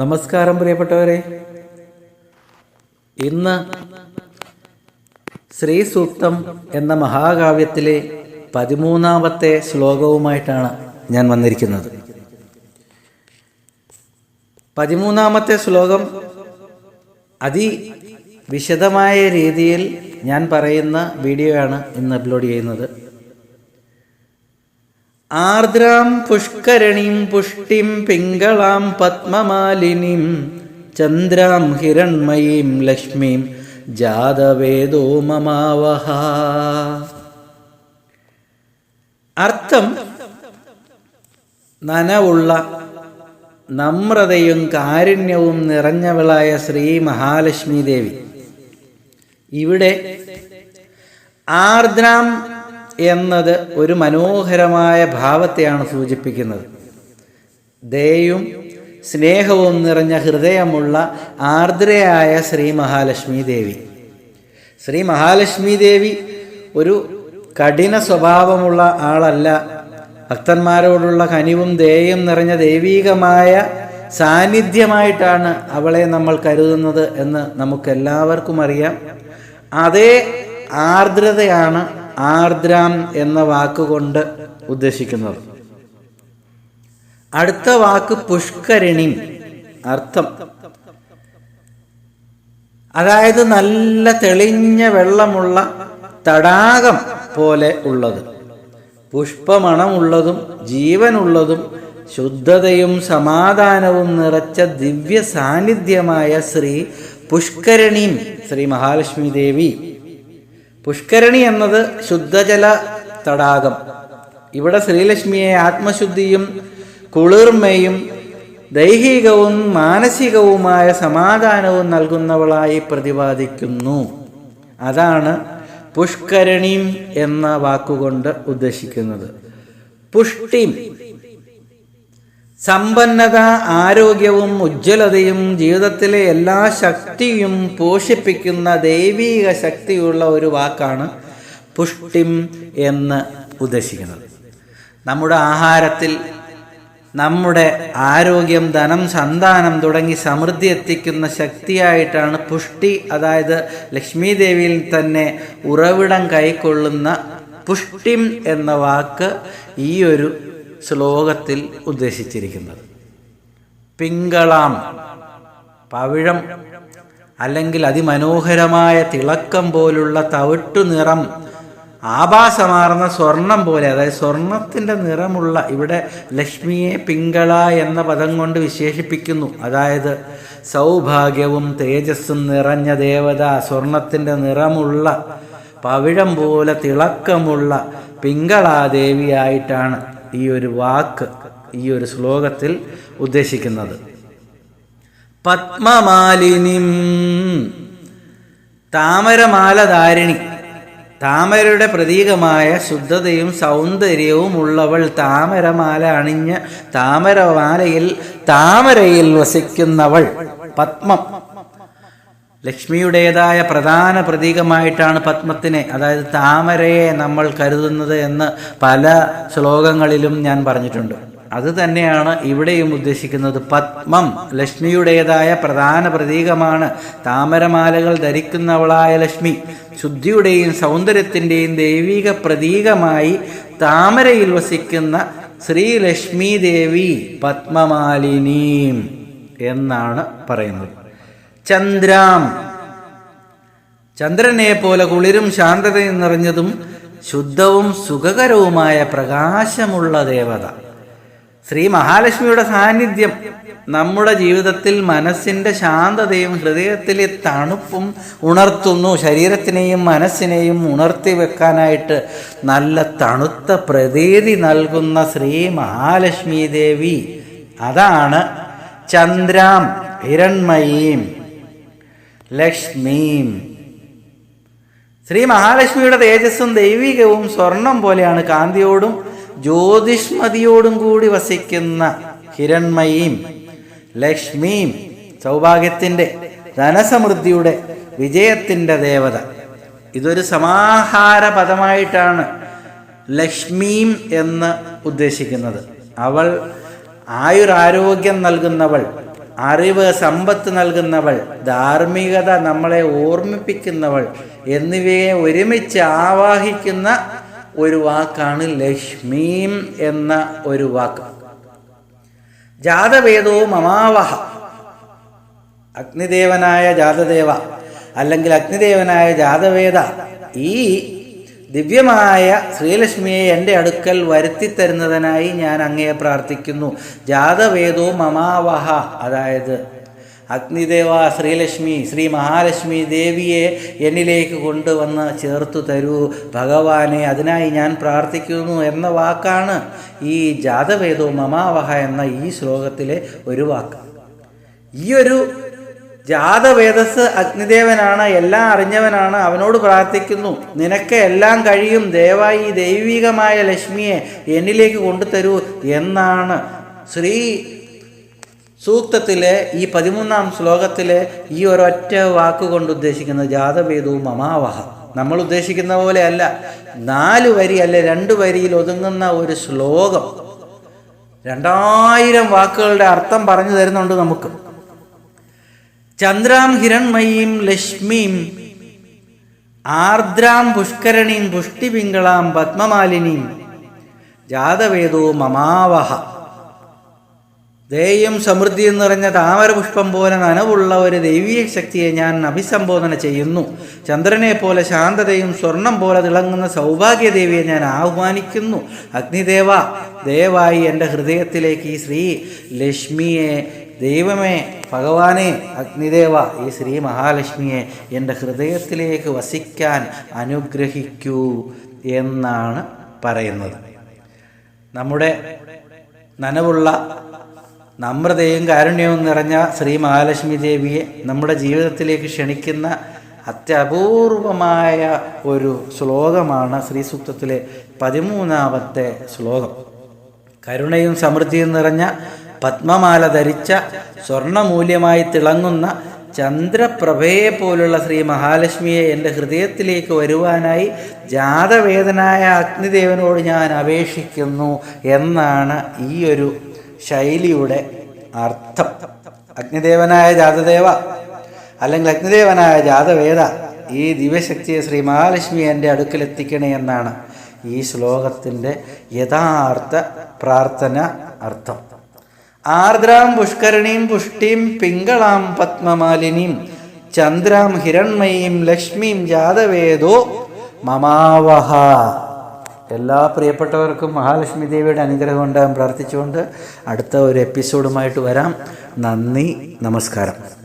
നമസ്കാരം പ്രിയപ്പെട്ടവരെ. ഇന്ന് ശ്രീ സൂക്തം എന്ന മഹാകാവ്യത്തിലെ പതിമൂന്നാമത്തെ ശ്ലോകവുമായിട്ടാണ് ഞാൻ വന്നിരിക്കുന്നത്. പതിമൂന്നാമത്തെ ശ്ലോകം അതി വിശദമായ രീതിയിൽ ഞാൻ പറയുന്ന വീഡിയോയാണ് ഇന്ന് അപ്ലോഡ് ചെയ്യുന്നത്. ആർദ്രാം പുഷ്കരണിം പുഷ്ടിം പിങ്കളാം പത്മമാലിനിം ചന്ദ്രാം ഹിരൺമയീം ലക്ഷ്മീം ജാതവേദോ മമാവഹ. അർത്ഥം നനവുള്ള നമ്രതയും കാരുണ്യവും നിറഞ്ഞവളായ ശ്രീ മഹാലക്ഷ്മി ദേവി. ഇവിടെ ആർദ്രാം എന്നത് ഒരു മനോഹരമായ ഭാവത്തെയാണ് സൂചിപ്പിക്കുന്നത്. ദയയും സ്നേഹവും നിറഞ്ഞ ഹൃദയമുള്ള ആർദ്രയായ ശ്രീ മഹാലക്ഷ്മി ദേവി. ശ്രീ മഹാലക്ഷ്മി ദേവി ഒരു കഠിന സ്വഭാവമുള്ള ആളല്ല. ഭക്തന്മാരോടുള്ള കനിവും ദയയും നിറഞ്ഞ ദൈവീകമായ സാന്നിധ്യമായിട്ടാണ് അവളെ നമ്മൾ കരുതുന്നത് എന്ന് നമുക്കെല്ലാവർക്കും അറിയാം. അതേ ആർദ്രതയാണ് ആർദ്രാം എന്ന വാക്കുകൊണ്ട് ഉദ്ദേശിക്കുന്നത്. അടുത്ത വാക്ക് പുഷ്കരണി അർത്ഥം. അതായത് നല്ല തെളിഞ്ഞ വെള്ളമുള്ള തടാകം പോലെ ഉള്ളത്. പുഷ്പമണമുള്ളതും ജീവനുള്ളതും ശുദ്ധതയും സമാധാനവും നിറച്ച ദിവ്യ സാന്നിധ്യമായ ശ്രീ പുഷ്കരണീം ശ്രീ മഹാലക്ഷ്മി ദേവി പുഷ്കരണി എന്നത് ശുദ്ധജല തടാകം. ഇവിടെ ശ്രീലക്ഷ്മിയെ ആത്മശുദ്ധിയും കുളിർമയും ദൈഹികവും മാനസികവുമായ സമാധാനവും നൽകുന്നവളായി പ്രതിപാദിക്കുന്നു. അതാണ് പുഷ്കരണീം എന്ന വാക്കുകൊണ്ട് ഉദ്ദേശിക്കുന്നത്. പുഷ്ടിം സമ്പന്നത ആരോഗ്യവും ഉജ്ജ്വലതയും ജീവിതത്തിലെ എല്ലാ ശക്തിയും പോഷിപ്പിക്കുന്ന ദൈവീക ശക്തിയുള്ള ഒരു വാക്കാണ് പുഷ്ടിം എന്ന് ഉദ്ദേശിക്കുന്നത്. നമ്മുടെ ആഹാരത്തിൽ നമ്മുടെ ആരോഗ്യം ധനം സന്താനം തുടങ്ങി സമൃദ്ധി എത്തിക്കുന്ന ശക്തിയായിട്ടാണ് പുഷ്ടി അതായത് ലക്ഷ്മി ദേവിയിൽ തന്നെ ഉറവിടം കൈക്കൊള്ളുന്ന പുഷ്ടിം എന്ന വാക്ക് ഈ ഒരു ശ്ലോകത്തിൽ ഉദ്ദേശിച്ചിരിക്കുന്നത്. പിങ്കളാം പവിഴം അല്ലെങ്കിൽ അതിമനോഹരമായ തിളക്കം പോലുള്ള തവിട്ടു നിറം ആഭാസമാർന്ന സ്വർണം പോലെ അതായത് സ്വർണത്തിന്റെ നിറമുള്ള ഇവിടെ ലക്ഷ്മിയെ പിങ്കള എന്ന പദം കൊണ്ട് വിശേഷിപ്പിക്കുന്നു. അതായത് സൗഭാഗ്യവും തേജസ്സും നിറഞ്ഞ ദേവത സ്വർണത്തിന്റെ നിറമുള്ള പവിഴം പോലെ തിളക്കമുള്ള പിങ്കളാദേവിയായിട്ടാണ് ഈ ഒരു വാക്ക് ഈ ഒരു ശ്ലോകത്തിൽ ഉദ്ദേശിക്കുന്നത്. പത്മമാലിനിം താമരമാലധാരിണി താമരയുടെ പ്രതീകമായ ശുദ്ധതയും സൗന്ദര്യവും ഉള്ളവൾ താമരമാല അണിഞ്ഞ് താമരമാലയിൽ താമരയിൽ വസിക്കുന്നവൾ പത്മം. ലക്ഷ്മിയുടേതായ പ്രധാന പ്രതീകമായിട്ടാണ് പത്മത്തിനെ അതായത് താമരയെ നമ്മൾ കരുതുന്നത് എന്ന് പല ശ്ലോകങ്ങളിലും ഞാൻ പറഞ്ഞിട്ടുണ്ട്. അത് തന്നെയാണ് ഇവിടെയും ഉദ്ദേശിക്കുന്നത് പത്മം ലക്ഷ്മിയുടേതായ പ്രധാന പ്രതീകമാണ്. താമരമാലകൾ ധരിക്കുന്നവളായ ലക്ഷ്മി ശുദ്ധിയുടെയും സൗന്ദര്യത്തിന്റെയും ദൈവിക പ്രതീകമായി താമരയിൽ വസിക്കുന്ന ശ്രീലക്ഷ്മി ദേവി പത്മമാലിനീം എന്നാണ് പറയുന്നത്. ചന്ദ്രാം. ചന്ദ്രനെ പോലെ കുളിരും ശാന്തതയും നിറഞ്ഞതും ശുദ്ധവും സുഖകരവുമായ പ്രകാശമുള്ള ദേവത. ശ്രീ മഹാലക്ഷ്മിയുടെ സാന്നിധ്യം നമ്മുടെ ജീവിതത്തിൽ മനസ്സിന്റെ ശാന്തതയും ഹൃദയത്തിലെ തണുപ്പും ഉണർത്തുന്നു. ശരീരത്തിനെയും മനസ്സിനെയും ഉണർത്തി വെക്കാനായിട്ട് നല്ല തണുത്ത പ്രതീതി നൽകുന്ന ശ്രീ മഹാലക്ഷ്മി ദേവി. അതാണ് ചന്ദ്രാം ഹിരൺമയീം. ലക്ഷ്മീം. ശ്രീ മഹാലക്ഷ്മിയുടെ തേജസ്സും ദൈവികവും സ്വർണം പോലെയാണ് കാന്തിയോടും ജ്യോതിഷ്മതിയോടും കൂടി വസിക്കുന്ന ഹിരൺമയീം. ലക്ഷ്മീം സൗഭാഗ്യത്തിന്റെ ധനസമൃദ്ധിയുടെ വിജയത്തിന്റെ ദേവത. ഇതൊരു സമാഹാര പദമായിട്ടാണ് ലക്ഷ്മീം എന്ന് ഉദ്ദേശിക്കുന്നത്. അവൾ ആയുരാരോഗ്യം നൽകുന്നവൾ അറിവ് സമ്പത്ത് നൽകുന്നവൾ ധാർമ്മികത നമ്മളെ ഓർമ്മിപ്പിക്കുന്നവൾ എന്നിവയെ ഒരുമിച്ച് ആവാഹിക്കുന്ന ഒരു വാക്കാണ് ലക്ഷ്മീം എന്ന ഒരു വാക്ക്. ജാതവേദവും മമാവഹ. അഗ്നിദേവനായ ജാതദേവ അല്ലെങ്കിൽ അഗ്നിദേവനായ ജാതവേദ ഈ ദിവ്യമായ ശ്രീലക്ഷ്മിയെ എന്റെ അടുക്കൽ വരുത്തി തരുന്നതിനായി ഞാൻ അങ്ങയെ പ്രാർത്ഥിക്കുന്നു. ജാതവേദോ മമാവഹ. അതായത് അഗ്നിദേവ ശ്രീലക്ഷ്മി ശ്രീ മഹാലക്ഷ്മി ദേവിയെ എന്നിലേക്ക് കൊണ്ടുവന്ന് ചേർത്തു തരൂ. ഭഗവാനെ അതിനായി ഞാൻ പ്രാർത്ഥിക്കുന്നു എന്ന വാക്കാണ് ഈ ജാതവേദോ മമാവഹ എന്ന ഈ ശ്ലോകത്തിലെ ഒരു വാക്ക്. ഈ ഒരു ജാതവേദസ് അഗ്നിദേവനാണ് എല്ലാം അറിഞ്ഞവനാണ് അവനോട് പ്രാർത്ഥിക്കുന്നു. നിനക്ക് എല്ലാം കഴിയും. ദയവായി ഈ ദൈവികമായ ലക്ഷ്മിയെ എന്നിലേക്ക് കൊണ്ടുതരൂ എന്നാണ്. ശ്രീ സൂക്തത്തിലെ ഈ പതിമൂന്നാം ശ്ലോകത്തിലെ ഈ ഒരൊറ്റ വാക്കുകൊണ്ട് ഉദ്ദേശിക്കുന്നത് ജാതവേദവും മമാവഹ നമ്മൾ ഉദ്ദേശിക്കുന്ന പോലെ അല്ല. നാല് വരി അല്ലെ രണ്ട് വരിയിൽ ഒതുങ്ങുന്ന ഒരു ശ്ലോകം. രണ്ടായിരം വാക്കുകളുടെ അർത്ഥം പറഞ്ഞു തരുന്നുണ്ട് നമുക്ക്. ചന്ദ്രാം ഹിരൺമയീം ലക്ഷ്മീം ആർദ്രാം പുഷ്കരണീം പുഷ്ടിപിങ്കളാം പത്മമാലിനീം ജാതവേദോ മമാവഹ. ദേയം സമൃദ്ധി എന്ന് പറഞ്ഞ താമരപുഷ്പം പോലെ നനവുള്ള ഒരു ദൈവീയ ശക്തിയെ ഞാൻ അഭിസംബോധന ചെയ്യുന്നു. ചന്ദ്രനെ പോലെ ശാന്തതയും സ്വർണം പോലെ തിളങ്ങുന്ന സൗഭാഗ്യദേവിയെ ഞാൻ ആഹ്വാനിക്കുന്നു. അഗ്നിദേവ ദയവായി എന്റെ ഹൃദയത്തിലേക്ക് ഈ ശ്രീ ലക്ഷ്മിയെ ദൈവമേ ഭഗവാനെ അഗ്നിദേവ ഈ ശ്രീ മഹാലക്ഷ്മിയെ എന്റെ ഹൃദയത്തിലേക്ക് വസിക്കാൻ അനുഗ്രഹിക്കൂ എന്നാണ് പറയുന്നത്. നമ്മുടെ നനവുള്ള നമ്രതയും കാരുണ്യവും നിറഞ്ഞ ശ്രീ മഹാലക്ഷ്മി ദേവിയെ നമ്മുടെ ജീവിതത്തിലേക്ക് ക്ഷണിക്കുന്ന അത്യപൂർവമായ ഒരു ശ്ലോകമാണ് ശ്രീ സൂക്തത്തിലെ പതിമൂന്നാമത്തെ ശ്ലോകം. കരുണയും സമൃദ്ധിയും നിറഞ്ഞ പത്മമാല ധരിച്ച സ്വർണമൂല്യമായി തിളങ്ങുന്ന ചന്ദ്രപ്രഭയെ പോലുള്ള ശ്രീ മഹാലക്ഷ്മിയെ എന്റെ ഹൃദയത്തിലേക്ക് വരുവാനായി ജാതവേദനായ അഗ്നിദേവനോട് ഞാൻ അപേക്ഷിക്കുന്നു എന്നാണ് ഈ ഒരു ശൈലിയുടെ അർത്ഥം. അഗ്നിദേവനായ ജാതദേവ അല്ലെങ്കിൽ അഗ്നിദേവനായ ജാതവേദ ഈ ദിവ്യശക്തിയെ ശ്രീ മഹാലക്ഷ്മി എന്റെ അടുക്കലെത്തിക്കണേ എന്നാണ് ഈ ശ്ലോകത്തിന്റെ യഥാർത്ഥ പ്രാർത്ഥന അർത്ഥം. ആർദ്രാം പുഷ്കരണീം പുഷ്ടിം പിങ്കളാം പത്മമാലിനീം ചന്ദ്രാം ഹിരൺമയീം ലക്ഷ്മീം ജാതവേദോ മമാവഹ. എല്ലാ പ്രിയപ്പെട്ടവർക്കും മഹാലക്ഷ്മി ദേവിയുടെ അനുഗ്രഹം ഉണ്ടാകാൻ പ്രാർത്ഥിച്ചുകൊണ്ട് അടുത്ത ഒരു എപ്പിസോഡുമായിട്ട് വരാം. നന്ദി നമസ്കാരം.